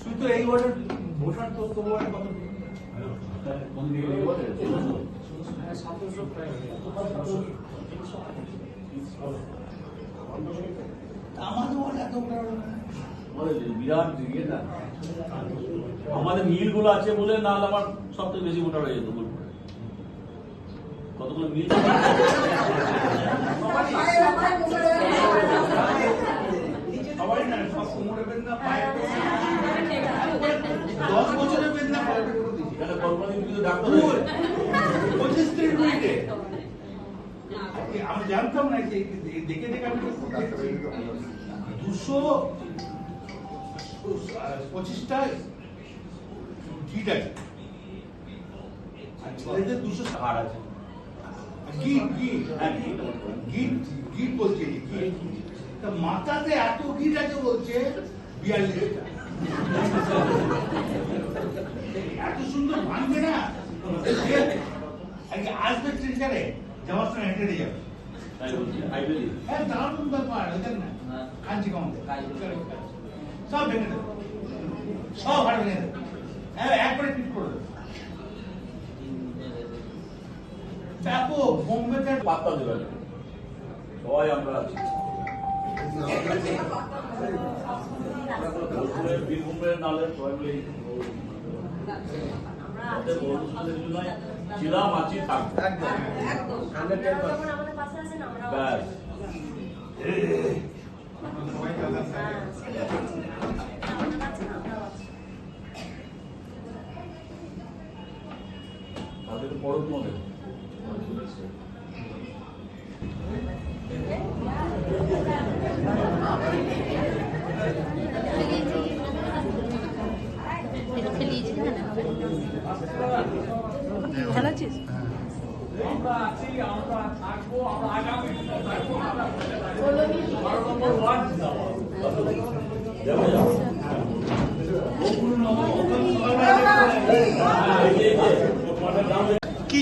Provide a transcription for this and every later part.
শুধু তো তো কত আমাদের এত ভোটার বিরাট ইয়ে না। আমাদের মিলগুলো আছে বলে না আমার সব থেকে বেশি ভোটার হয়ে যেত কতগুলো মিল দশ বছরের বেদনা। পঁচিশ তিরিশ মিনিটে। আমি জানতাম না দেখে দেখে আমি দুশো পঁচিশটা গিট আছে। ছেলেদের দুশো ষাট আছে। গিট গিট হ্যাঁ, গিট গিট গিট বলছে তা মাথাতে এত গিট আছে বলছে বিয়াল্লিশটা এত সুন্দর ভাঙবে না? আসবে স্টেশনে যাওয়ার সময় হেঁটে যাবে. হ্যাঁ দারুণ ব্যাপার ওদের না কাঞ্চি কমাতে সব ভেঙে দেবে। সব হাড় ভেঙে দেবে। হ্যাঁ একবারে ঠিক করে দেবে। দেখো বোম্বেতে পাত্তা দেবে সবাই আমরা আছি। বোলপুরে, বীরভূমে নাহলে সবাই মিলে ছিলাম আছি থাকব। ব্যাস। পরব মনে খেলাচ্ছিস কি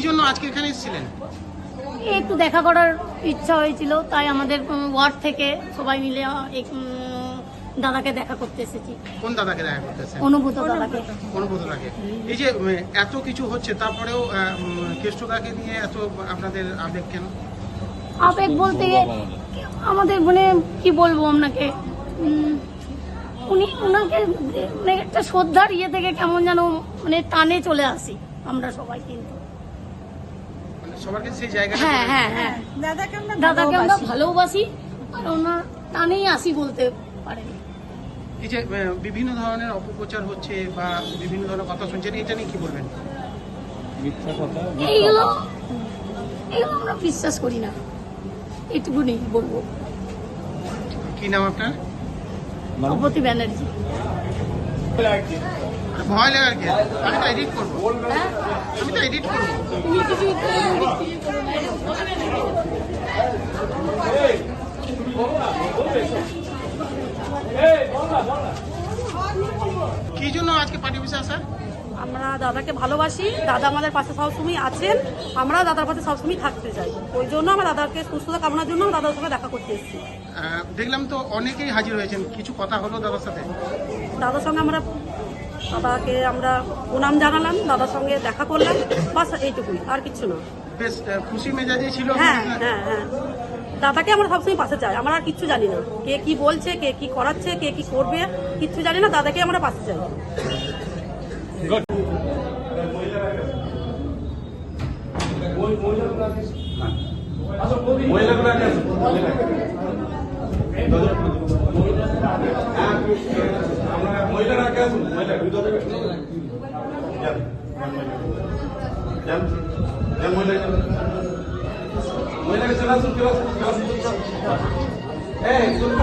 জন্য আজকে এখানে এসেছিলেন? একটু দেখা করার ইচ্ছা হয়েছিল তাই আমাদের ওয়ার্ড থেকে সবাই মিলে এক, দাদাকে দেখা করতে এসেছি। কোন দাদাকে দেখা করতেছেন অনুভূত দাদাকে। অনুভূত লাগে এই যে এত কিছু হচ্ছে তারপরেও কেষ্টদাকে নিয়ে এত আপনাদের আবেগ কেন? আবেগ বলতে গিয়ে আমাদের মানে কি বলব আপনাকে? উনি ওনাকে মানে একটা শ্রদ্ধার ইয়ে থেকে কেমন যেন মানে টানে চলে আসি আমরা সবাই কিন্তু। সবার কাছে সেই জায়গাটা হ্যাঁ হ্যাঁ হ্যাঁ। দাদাকে আমরা দাদাকে আমরা ভালোবাসি। আর ওনার টানেই আসি বলতে পারেন। এই যে বিভিন্ন ধরনের অপপ্রচার হচ্ছে বা বিভিন্ন ধরনের কথা শুনছেন এটা নিয়ে কি বলবেন? এইগুলো এইগুলো আমরা বিশ্বাস করি না। এটুকুনি বলব। কি নাম আপনার? অপতি ব্যানার্জি। ভয় লাগার কি? আমি তো এডিট করব। আমি তো এডিট করব। কি জন্য আজকে পার্টি অফিসে আসা আমরা দাদাকে ভালোবাসি। দাদা আমাদের পাশে সবসময় আছেন। আমরা দাদার পাশে সবসময় থাকতে চাই। ওই জন্য আমরা দাদাকে সুস্থতা কামনার জন্য দাদার সঙ্গে দেখা করতে এসেছি। দেখলাম তো অনেকেই হাজির হয়েছেন। কিছু কথা হলো দাদার সাথে। দাদার সঙ্গে আমরা বাবাকে আমরা প্রণাম জানালাম বাবার সঙ্গে দেখা করলাম বাস এইটুকুই আর কিছু না। হ্যাঁ হ্যাঁ হ্যাঁ। দাদাকে আমরা সবসময় পাশে চাই আমরা আর কিচ্ছু জানি না। কে কি বলছে কে কি করাচ্ছে কে কি করবে কিচ্ছু জানি না দাদাকে আমরা পাশে চাই। মহিলাকে চলে আসুন চলে আসুন চলে আসুন এই শুনুন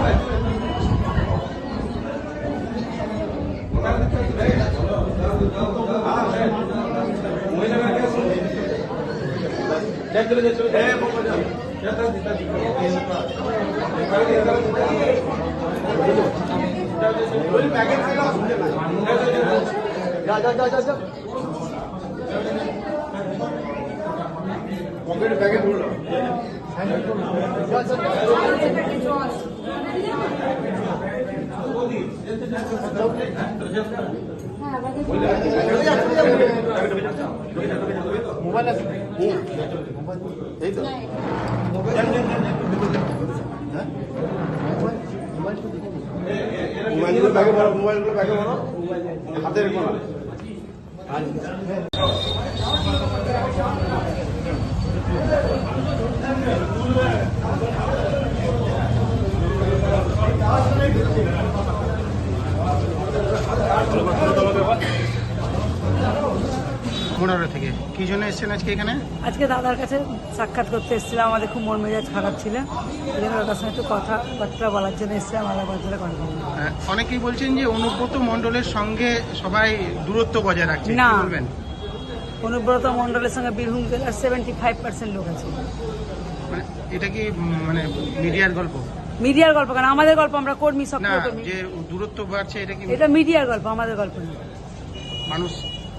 চলে চলে চলে এই বাবা যা যা দিতা দিতা এই প্যাকেজ চলে আসুন মোবাইলগুলো ব্যাগে ভরো মোবাইলগুলো ব্যাগে ভরো あるんですね。থেকে। কি জন্য এসেছেন আজকে এখানে? আজকে দাদার কাছে সাক্ষাৎ করতে এসেছিলাম আমাদের খুব মন মেজাজ খারাপ ছিল। দাদার সঙ্গে একটু কথাবার্তা বলার জন্য এসেছিলাম আলাদা কথা কন্টিনিউ আহ, অনেকেই বলছেন যে অনুব্রত মণ্ডলের সঙ্গে সবাই দূরত্ব বজায় রাখছে না। বলবেন? অনুব্রত মণ্ডলের সঙ্গে বীরভূম জেলার সেভেন্টি ফাইভ পার্সেন্ট লোক আছে। মানে এটা কি মানে মিডিয়ার গল্প? মিডিয়ার গল্প কেন? আমাদের গল্প আমরা কর্মী সক্রিয় কর্মী। যে দূরত্ব বাড়ছে এটা কি এটা মিডিয়ার গল্প আমাদের গল্প না মানুষ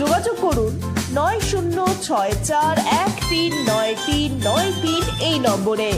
যোগাযোগ করুন নয় শূন্য ছয় চার এক তিন নয় তিন নয় তিন এই নম্বরে।